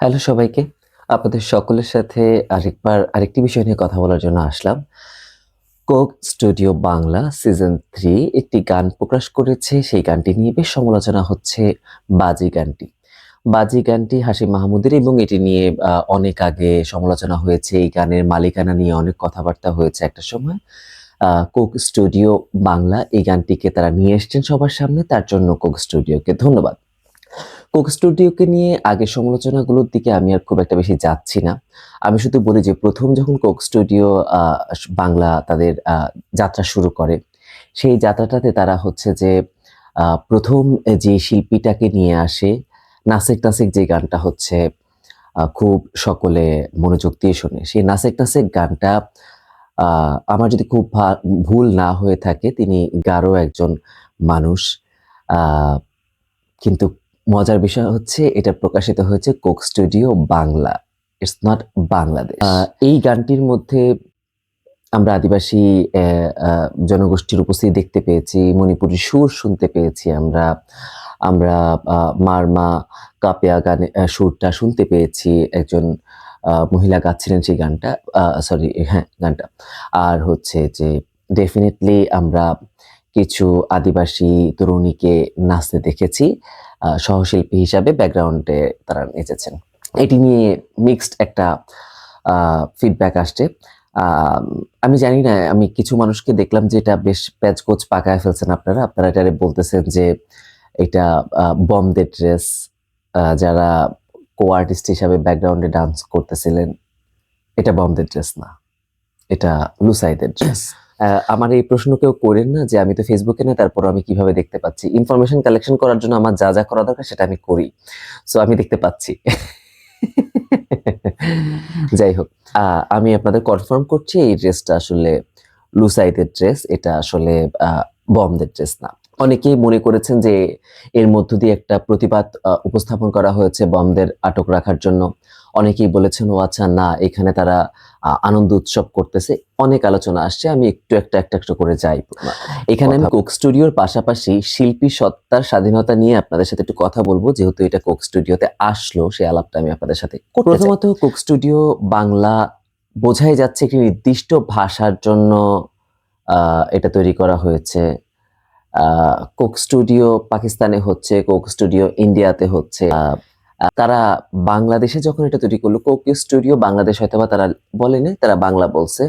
Hello সবাইকে। আপনাদের সকলের সাথে আরেকবার আরেকটি বিষয় নিয়ে কথা বলার জন্য আসলাম। Coke Studio Bangla season three একটি গান প্রকাশ করেছে। সেই গানটি নিয়ে বেশ সমালোচনা হচ্ছে বাজি গানটি। বাজি গানটি হাসিম মাহমুদের এবং এটি নিয়ে অনেক আগে সমালোচনা হয়েছে। এই গানের মালিকানা নিয়ে অনেক কথাবার্তা হয়েছে একটা সময়। কোক স্টুডিও বাংলা এই গানটিকে তারা নিয়ে এসছেন সবার সামনে। তার জন্য কোক স্টুডিওকে ধন্যবাদ। কোক স্টুডিওকে নিয়ে আগের সমালোচনাগুলোর দিকে আমি আর খুব একটা বেশি যাচ্ছি না। আমি শুধু বলি যে, প্রথম যখন কোক স্টুডিও বাংলা তাদের যাত্রা শুরু করে, সেই যাত্রাটাতে তারা হচ্ছে যে প্রথম যে শিল্পীটাকে নিয়ে আসে নাসেক নাসেক যে গানটা হচ্ছে খুব সকলে মনোযোগ দিয়ে শোনে, সেই নাসেক নাসেক গানটা আমার যদি খুব ভুল না হয়ে থাকে, তিনি গারো একজন মানুষ কিন্তু মজার বিষয় হচ্ছে, এটা প্রকাশিত হয়েছে Coke Studio Bangla. It's not Bangladesh. এই গানটির মধ্যে আমরা আদিবাসী জনগোষ্ঠীর উপস্থিতি দেখতে পেয়েছি মণিপুরি সুর শুনতে পেয়েছি আমরা আমরা মারমা কাপিয়া গানে সুরটা শুনতে পেয়েছি, একজন মহিলা গাচ্ছিলেন সেই গানটা সরি হ্যাঁ গানটা। আর হচ্ছে যে ডেফিনেটলি আমরা কিছু আদিবাসী তরুণীকে নাচতে দেখেছি সহশিল্পী হিসাবে ব্যাকগ্রাউন্ডে তারা নেচেছেন এটি নিয়ে মিক্সড একটা ফিডব্যাক আসছে। আমি জানি না, আমি কিছু মানুষকে দেখলাম যে এটা বেশ প্যাচগোচ পাকায় ফেলছেন আপনারা। আপনারা এটা বলতেছেন যে এটা বমদের ড্রেস যারা কো আর্টিস্ট হিসাবে ব্যাকগ্রাউন্ডে ডান্স করতেছিলেন, এটা বমদের ড্রেস না। এটা লুসাইদের ড্রেস আমার এই প্রশ্ন কেউ করেন না যে আমি তো ফেসবুকে না তারপর আমি কীভাবে দেখতে পাচ্ছি? ইনফরমেশন কালেকশন করার জন্য আমার যা যা করা দরকার সেটা আমি করি। সো আমি দেখতে পাচ্ছি। যাই হোক আমি আপনাদের কনফার্ম করছি, এই ড্রেসটা আসলে লুসাইদের ড্রেস এটা আসলে বমদের ড্রেস না। অনেকেই মনে করেছেন যে এর মধ্য দিয়ে একটা প্রতিবাদ উপস্থাপন করা হয়েছে বমদের আটক রাখার জন্য। অনেকেই বলেছেন ও আচ্ছা না এখানে তারা আনন্দ উৎসব করতেছে। অনেক আলোচনা আসছে আমি একটু একটা একটা একটা করে যাই। এখানে আমি কোক স্টুডিওর পাশাপাশি শিল্পী সত্তার স্বাধীনতা নিয়ে আপনাদের সাথে একটু কথা বলব। যেহেতু এটা কোক স্টুডিওতে আসলো সেই আলাপটা আমি আপনাদের সাথে প্রথমত কোক স্টুডিও বাংলা বোঝাই যাচ্ছে একটি নির্দিষ্ট ভাষার জন্য আহ, এটা তৈরি করা হয়েছে। কোক স্টুডিও পাকিস্তানে হচ্ছে, কোক স্টুডিও ইন্ডিয়াতে হচ্ছে। তারা বাংলাদেশে যখন এটা তৈরি করল, কোক স্টুডিও বাংলাদেশ হয়তো বা তারা বলেনি, তারা বাংলা বলছে।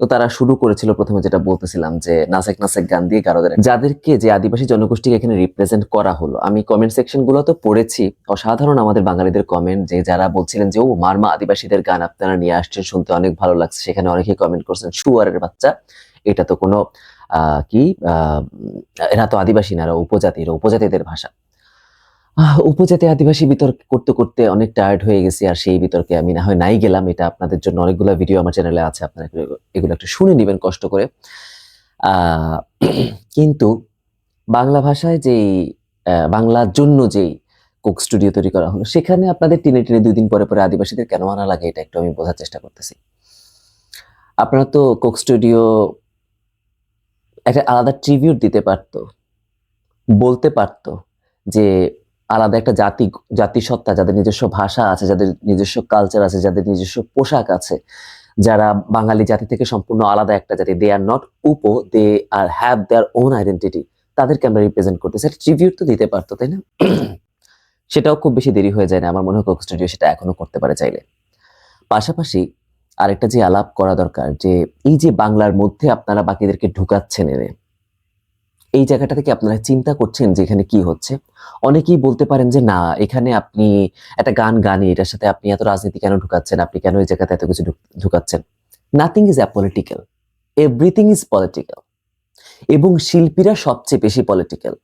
তো তারা শুরু করেছিল প্রথমে যেটা বলতেছিলাম যে, নাসেক নাসেক গান দিয়ে গারোদের যাদেরকে যে আদিবাসী জনগোষ্ঠীকে এখানে রিপ্রেজেন্ট করা হলো। আমি কমেন্ট সেকশনগুলো তো পড়েছি। অসাধারণ আমাদের বাঙালিদের কমেন্ট যে, যারা বলছিলেন যে, ও, মারমা, আদিবাসীদের গান আপনারা নিয়ে আসছেন, শুনতে অনেক ভালো লাগছে। সেখানে অনেকেই কমেন্ট করছেন, শুয়ারের বাচ্চা। এটা তো কোনো কি এরা তো আদিবাসী না, এরা উপজাতি, এরা উপজাতিদের ভাষা। উপজাতি আদিবাসী বিতর্ক করতে করতে অনেক টায়ার্ড হয়ে গেছি, আর সেই বিতর্কে আমি না হয় নাই গেলাম। এটা আপনাদের জন্য অনেকগুলো ভিডিও আমার চ্যানেলে আছে, আপনারা এগুলো- একটু শুনে নেবেন কষ্ট করে। কিন্তু বাংলা ভাষায় যেই বাংলার জন্য যেই কোক স্টুডিও তৈরি করা হলো, সেখানে আপনাদের টেনে টেনে দুই দিন পরে পরে আদিবাসীদের কেন আনা লাগে, এটা একটু আমি বোঝার চেষ্টা করতেছি। আপনারা তো কোক স্টুডিও একটা আলাদা ট্রিবিউট দিতে পারতো, বলতে পারতো যে আলাদা একটা জাতি, জাতিসত্তা, যাদের নিজস্ব ভাষা আছে, যাদের নিজস্ব কালচার আছে, যাদের নিজস্ব পোশাক আছে, যারা বাঙালি জাতি থেকে সম্পূর্ণ আলাদা একটা জাতি they are not উপো they are have their own identity তাদেরকে আমরা রিপ্রেজেন্ট করতেছি। একটা ট্রিবিউট তো দিতে পারতো, তাই না? সেটাও খুব বেশি দেরি হয়ে যায় না, আমার মনে হয় কোক স্টুডিও সেটা এখনও করতে পারে চাইলে। পাশাপাশি আরেকটা যে আলাপ করা দরকার, যে এই যে বাংলার মধ্যে আপনারা বাকিদেরকে ঢুকাচ্ছেন এনে, এই জায়গাটা থেকে আপনারা চিন্তা করছেন যে এখানে কি হচ্ছে? অনেকেই বলতে পারেন যে না, এখানে আপনি একটা গান গানি এটার সাথে আপনি এত রাজনীতি কেন ঢুকাচ্ছেন? আপনি কেন এই জায়গাতে এত কিছু ঢুকাচ্ছেন? Nothing is apolitical everything is political এবং শিল্পীরা সবচেয়ে বেশি পলিটিক্যাল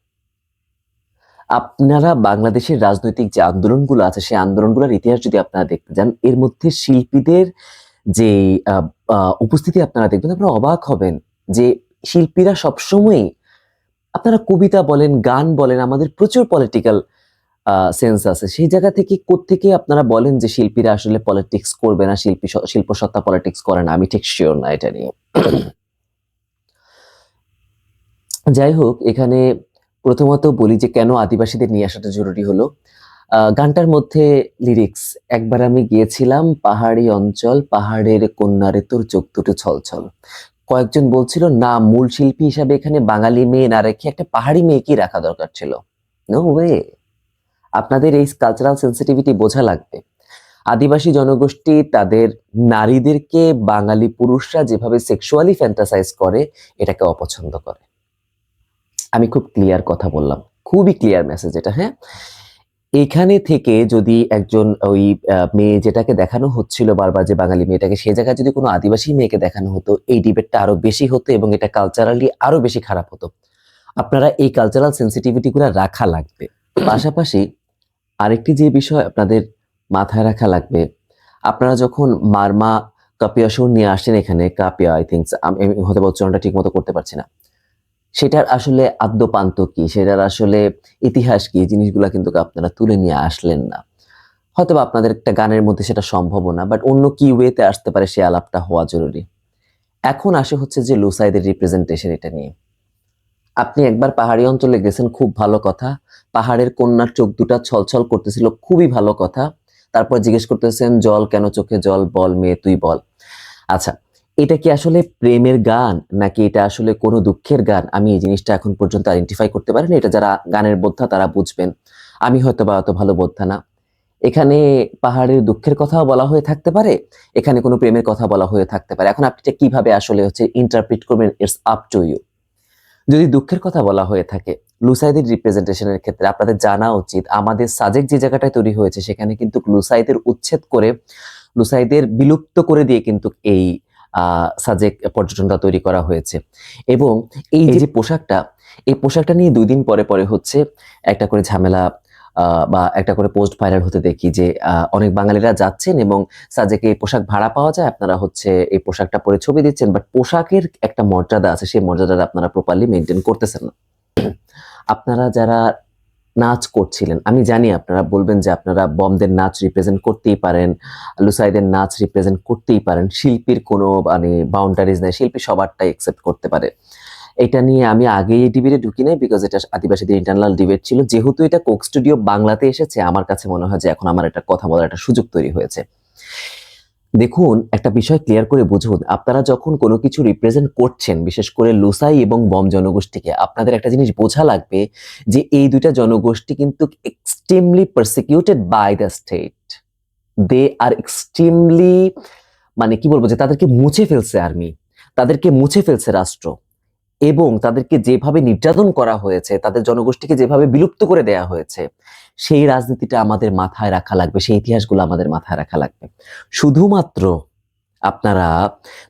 আপনারা বাংলাদেশের রাজনৈতিক যে আন্দোলনগুলো আছে, সেই আন্দোলনগুলোর ইতিহাস যদি আপনারা দেখতে যান, এর মধ্যে শিল্পীদের যে উপস্থিতি আপনারা দেখবেন, আপনারা অবাক হবেন যে শিল্পীরা সবসময়ই আপনারা কবিতা বলেন, গান বলেন, আমাদের প্রচুর পলিটিক্যাল সেন্স আছে। সেই জায়গা থেকে কোত্থেকে আপনারা বলেন যে শিল্পীরা আসলে পলিটিক্স করবে না, শিল্পী শিল্প সত্তা পলিটিক্স করে না? আমি ঠিক শিওর না এটা নিয়ে। যাই হোক, এখানে প্রথমত বলি যে কেন আদিবাসীদের নিয়ে আসাটা জরুরি হলো। গানটার মধ্যে লিরিক্স একবার আমি গিয়েছিলাম পাহাড়ি অঞ্চল, পাহাড়ের কন্যারে তোর চোখ দুটো ছলছল। কয়েকজন বলছিল, না, মূল শিল্পী হিসাবে এখানে বাঙালি মেয়ে না রেখে একটা পাহাড়ি মেয়েকেই রাখা দরকার ছিল। নো ওয়ে আপনাদের এই কালচারাল সেন্সিটিভিটি বোঝা লাগবে। আদিবাসী জনগোষ্ঠী তাদের নারীদেরকে বাঙালি পুরুষরা যেভাবে সেক্সুয়ালি ফ্যান্টাসাইজ করে, এটাকে অপছন্দ করে। আমি খুব ক্লিয়ার কথা বললাম। খুবই ক্লিয়ার মেসেজ এটা হ্যাঁ? এখানে থেকে যদি একজন ওই মেয়ে যেটাকে দেখানো হচ্ছিল বারবার যে বাঙালি মেয়েটাকে, সে জায়গায় যদি কোনো আদিবাসী মেয়েকে দেখানো হতো, এই ডিবেটটা আরও বেশি হতো এবং এটা কালচারালি আরও বেশি খারাপ হতো। আপনারা এই কালচারাল সেন্সিটিভিটি গুলো রাখা লাগবে। পাশাপাশি আরেকটি যে বিষয় আপনাদের মাথায় রাখা লাগবে, আপনারা যখন মারমা কাপিয়া শো নিয়ে আসেন এখানে, কাপিয়া আই থিঙ্ক আমি হয়তো উচ্চারণটা ঠিক মতো করতে পারছি না সেটার আসলে আদ্যপান্ত কি? সেটার আসলে ইতিহাস কি? এই জিনিসগুলো কিন্তু আপনারা তুলে নিয়ে আসলেন না। হয়তো আপনাদের একটা গানের মধ্যে সেটা সম্ভব না বাট অন্য কি ওয়েতে আসতে পারে সে আলাপটা হওয়া জরুরি। এখন আসে হচ্ছে যে লুসাইদের রিপ্রেজেন্টেশন এটা নিয়ে। আপনি একবার পাহাড়ি অঞ্চলে গেছেন, খুব ভালো কথা। পাহাড়ের কন্যার চোখ দুটা ছলছল করতেছিল, খুবই ভালো কথা। তারপর জিজ্ঞেস করতেছেন, জল কেন চোখে জল? বল মেয়ে, তুই বল। আচ্ছা এটা কি আসলে প্রেমের গান, নাকি এটা আসলে কোনো দুঃখের গান? আমি এই জিনিসটা এখন পর্যন্ত আইডেন্টিফাই করতে পারিনি। এটা যারা গানের বোদ্ধা, তারা বুঝবেন। আমি হয়তো বা অত ভালো বোদ্ধা না। এখানে পাহাড়ের দুঃখের কথাও বলা হয়ে থাকতে পারে, এখানে কোনো প্রেমের কথা বলা হয়ে থাকতে পারে। এখন আপনি এটা কীভাবে আসলে হচ্ছে ইন্টারপ্রিট করবেন ইটস আপ টু ইউ যদি দুঃখের কথা বলা হয়ে থাকে, লুসাইদের রিপ্রেজেন্টেশনের ক্ষেত্রে আপনাদের জানা উচিত, আমাদের সাজেক যে জায়গাটায় তৈরি হয়েছে, সেখানে কিন্তু লুসাইদের উচ্ছেদ করে, লুসাইদের বিলুপ্ত করে দিয়ে কিন্তু এই সাজেক পর্যটনটা তৈরি করা হয়েছে। এবং এই যে পোশাকটা এই পোশাকটা নিয়ে দুই দিন পরে পরে হচ্ছে একটা করে ঝামেলা বা একটা করে পোস্ট ভাইরাল হতে দেখি যে আহ, অনেক বাঙালিরা যাচ্ছেন এবং সাজেকে এই পোশাক ভাড়া পাওয়া যায়। আপনারা হচ্ছে এই পোশাকটা পরে ছবি দিচ্ছেন বাট পোশাকের একটা মর্যাদা আছে সেই মর্যাদাটা আপনারা প্রপারলি মেনটেন করতেছেন না। আপনারা যারা নাচ করছিলেন। আমি জানি আপনারা বলবেন যে আপনারা বমদের নাচ রিপ্রেজেন্ট করতেই পারেন, লুসাইদের নাচ রিপ্রেজেন্ট করতেই পারেন, শিল্পীর কোনো মানে বাউন্ডারিজ নেই, শিল্পী সবারটাই একসেপ্ট করতে পারে। এটা নিয়ে আমি আগেই এই ডিবেটে ঢুকি নাই বিকজ এটা আদিবাসীদের ইন্টারনাল ডিবেট ছিল। যেহেতু এটা কোক স্টুডিও বাংলাতে এসেছে, আমার কাছে মনে হয় যে এখন আমার একটা কথা বলার একটা সুযোগ তৈরি হয়েছে। দেখুন, একটা বিষয় ক্লিয়ার করে বুঝুন। আপনারা যখন কোনো কিছু রিপ্রেজেন্ট করছেন, বিশেষ করে লুসাই এবং বম জনগোষ্ঠীকে, আপনাদের একটা জিনিস বোঝা লাগবে যে এই দুইটা জনগোষ্ঠী কিন্তু extremely persecuted by the state they are extremely মানে কি বলব যে তাদেরকে মুছে ফেলছে আর্মি তাদেরকে মুছে ফেলছে রাষ্ট্র। এবং তাদেরকে যেভাবে নির্যাতন করা হয়েছে, তাদের জনগোষ্ঠীকে যেভাবে বিলুপ্ত করে দেয়া হয়েছে, সেই রাজনীতিটা আমাদের মাথায় রাখা লাগবে, সেই ইতিহাসগুলো আমাদের মাথায় রাখা লাগবে। শুধুমাত্র আপনারা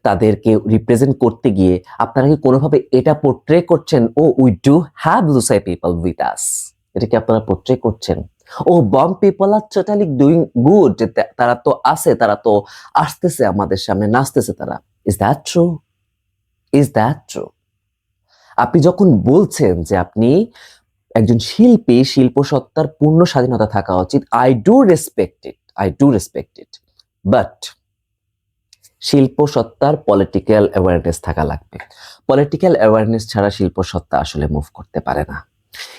তাদেরকে রিপ্রেজেন্ট করতে গিয়ে আপনারা কি কোনোভাবে এটা পোর্ট্রে করছেন, ও we do have Lushai people with us এটাকে আপনারা পোর্ট্রে করছেন? ও Bawm people are totally doing good তারা তো আছে, তারা তো আসতেছে আমাদের সামনে, নাচতেছে তারা। Is that true is that true আপনি যখন বলছেন যে আপনি একজন শিল্পী শিল্প সত্তার পূর্ণ স্বাধীনতা থাকা উচিত I do respect it I do respect it but শিল্প সত্তার পলিটিক্যাল অ্যাওয়ারনেস থাকা লাগবে। পলিটিক্যাল অ্যাওয়ারনেস ছাড়া শিল্প সত্তা আসলে মুভ করতে পারে না।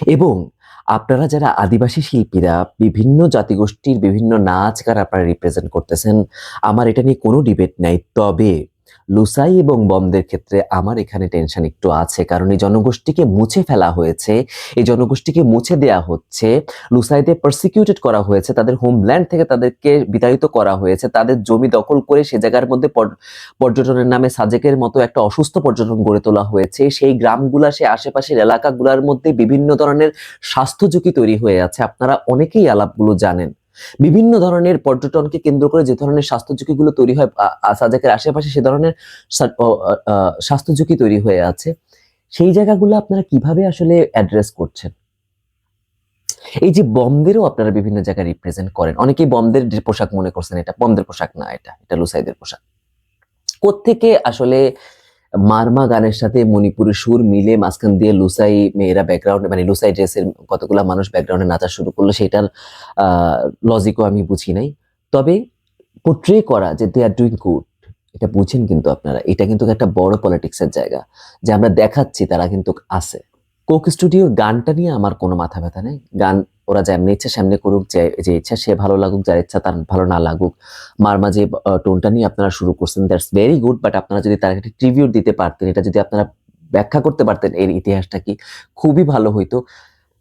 এবং আপনারা যারা আদিবাসী শিল্পীরা, বিভিন্ন জাতিগোষ্ঠীর বিভিন্ন নাচ গান আপনারা রিপ্রেজেন্ট করতেছেন, আমার এটা নিয়ে কোনো ডিবেট নাই। তবে লুসাই এবং বমদের ক্ষেত্রে আমার এখানে টেনশন একটু আছে, কারণ এই জনগোষ্ঠীকে মুছে ফেলা হয়েছে। এই জনগোষ্ঠীকে মুছে দেয়া হচ্ছে, লুসাইদের পারসিকিউটেড করা হয়েছে, তাদের হোমল্যান্ড থেকে তাদেরকে বিতাড়িত করা হয়েছে, তাদের জমি দখল করে সে জায়গার মধ্যে পর- পর্যটনের নামে সাজেকের মতো একটা অসুস্থ পর্যটন গড়ে তোলা হয়েছে। সেই গ্রামগুলা সে আশেপাশের এলাকাগুলোর মধ্যে বিভিন্ন ধরনের স্বাস্থ্য ঝুঁকি তৈরি হয়ে আছে। আপনারা অনেকেই আলাপগুলো জানেন। বিভিন্ন ধরনের পর্যটনকে কেন্দ্র করে যে ধরনের স্বাস্থ্য ঝুঁকিগুলো তৈরি হয়, আ- আশেপাশে সে ধরনের স্বাস্থ্য ঝুঁকি তৈরি হয়ে আছে। সেই জায়গাগুলো আপনারা কীভাবে আসলে অ্যাড্রেস করছেন? এই যে বমদেরও আপনারা বিভিন্ন জায়গায় রিপ্রেজেন্ট করেন। অনেকেই বমদের পোশাক মনে করছেন, এটা বমদের পোশাক না, এটা এটা লুসাইদের পোশাক। কোত্থেকে আসলে মারমা গানের সাথে মণিপুরের সুর মিলে মাঝখান দিয়ে লুসাই মেয়েরা ব্যাকগ্রাউন্ড মানে লুসাই ড্রেসের কতগুলো মানুষ ব্যাকগ্রাউন্ডে নাচা শুরু করল সেটার লজিকও আমি বুঝি নাই। তবে পোট্রে করা যে দে আর ডুইং গুড এটা বুঝেন কিন্তু আপনারা। এটা কিন্তু একটা বড় পলিটিক্সের জায়গা। যে আমরা দেখাচ্ছি তারা কিন্তু আছে। কোক স্টুডিওর গানটা নিয়ে আমার কোনো মাথা ব্যথা নেই। গান ওরা যেমনি ইচ্ছা সামনে করুক, যে যে ইচ্ছা সে ভালো লাগুক, যার ইচ্ছা তার ভালো না লাগুক। মার মাঝে টোনটা নিয়ে আপনারা শুরু করছেন দ্যাটস ভেরি গুড বাট আপনারা যদি তার একটা ট্রিবিউট দিতে পারতেন, এটা যদি আপনারা ব্যাখ্যা করতে পারতেন, এর ইতিহাসটা কি? খুবই ভালো হইতো।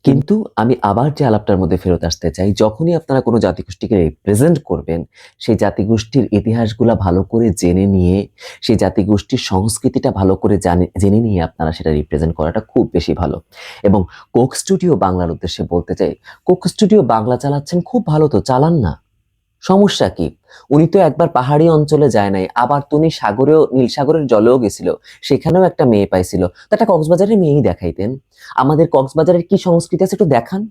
কিন্তু আমি আবার যে আলাপটার মধ্যে ফেরত আসতে চাই, যখনই আপনারা কোনো জাতিগোষ্ঠীকে রিপ্রেজেন্ট করবেন, সেই জাতিগোষ্ঠীর ইতিহাসগুলা ভালো করে জেনে নিয়ে, সেই জাতিগোষ্ঠীর সংস্কৃতিটা ভালো করে জানে, জেনে নিয়ে আপনারা সেটা রিপ্রেজেন্ট করাটা খুব বেশি ভালো। এবং কোক স্টুডিও বাংলার উদ্দেশ্যে বলতে চাই, কোক স্টুডিও বাংলা চালাচ্ছেন খুব ভালো তো, চালান না। সমস্যা কি? উনি তো একবার পাহাড়ি অঞ্চলে যায় নাই আবার তো উনি সাগরেও নীল সাগরের জলেও গেছিল সেখানেও একটা মেয়ে পাইছিল। তো একটা কক্সবাজারের মেয়েই দেখাইতেন। আমাদের কক্সবাজারের কি সংস্কৃতি আছে একটু দেখান।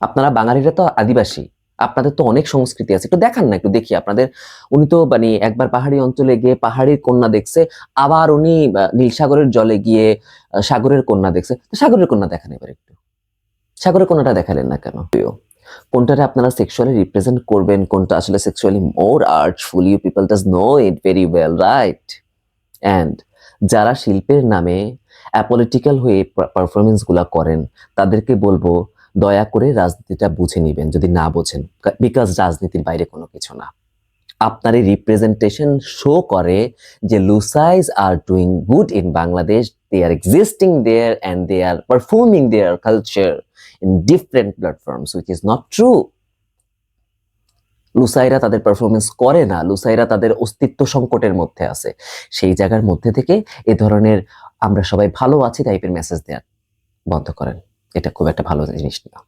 আপনারা বাঙালিরা তো আদিবাসী আপনাদের তো অনেক সংস্কৃতি আছে একটু দেখান না একটু দেখি আপনাদের। উনি তো মানে একবার পাহাড়ি অঞ্চলে গিয়ে পাহাড়ির কন্যা দেখছে আবার উনি আহ, নীল সাগরের জলে গিয়ে সাগরের কন্যা দেখছে। সাগরের কন্যা দেখান এবার একটু। সাগরের কন্যাটা দেখালেন না কেন? কোনটারে আপনারা সেক্সুয়ালি রিপ্রেজেন্ট করবেন, কোনটা আসলে sexually more artful you people does know it very well right and যারা শিল্পের নামে অ্যাপলিটিক্যাল হয়ে পারফরমেন্সগুলা করেন, তাদেরকে বলব, দয়া করে রাজনীতিটা বুঝে নেবেন, যদি না বোঝেন। বিকজ রাজনীতির বাইরে কোনো কিছু না। আপনার এই রিপ্রেজেন্টেশন শো করে যে Lushais are doing good in Bangladesh they are existing there and they are performing their culture in different platforms which is not true লুসাইরা তাদের পারফরমেন্স করে না। লুসাইরা তাদের অস্তিত্ব সংকটের মধ্যে আছে। সেই জায়গার মধ্যে থেকে এ ধরনের আমরা সবাই ভালো আছি টাইপের মেসেজ দেওয়া বন্ধ করেন। এটা খুব একটা ভালো জিনিস না।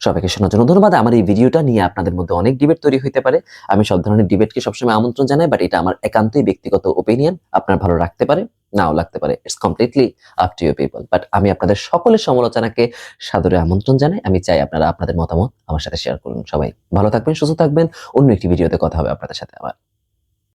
সবাইকে শোনার জন্য ধন্যবাদ। আমার এই ভিডিওটা নিয়ে আপনাদের মধ্যে অনেক ডিবেট তৈরি হতে পারে। আমি সব ধরনের ডিবেটকে সবসময় আমন্ত্রণ জানাই বাট এটা আমার একান্তই ব্যক্তিগত ওপিনিয়ন আপনার ভালো রাখতে পারে। নাও লাগতে পারে। It's completely up to you people but আমি আপনাদের সকলের সমালোচনাকে সাদরে আমন্ত্রণ জানাই। আমি চাই আপনারা আপনাদের মতামত আমার সাথে শেয়ার করুন সবাই। ভালো থাকবেন, সুস্থ থাকবেন। অন্য একটি ভিডিওতে কথা হবে আপনাদের সাথে আবার।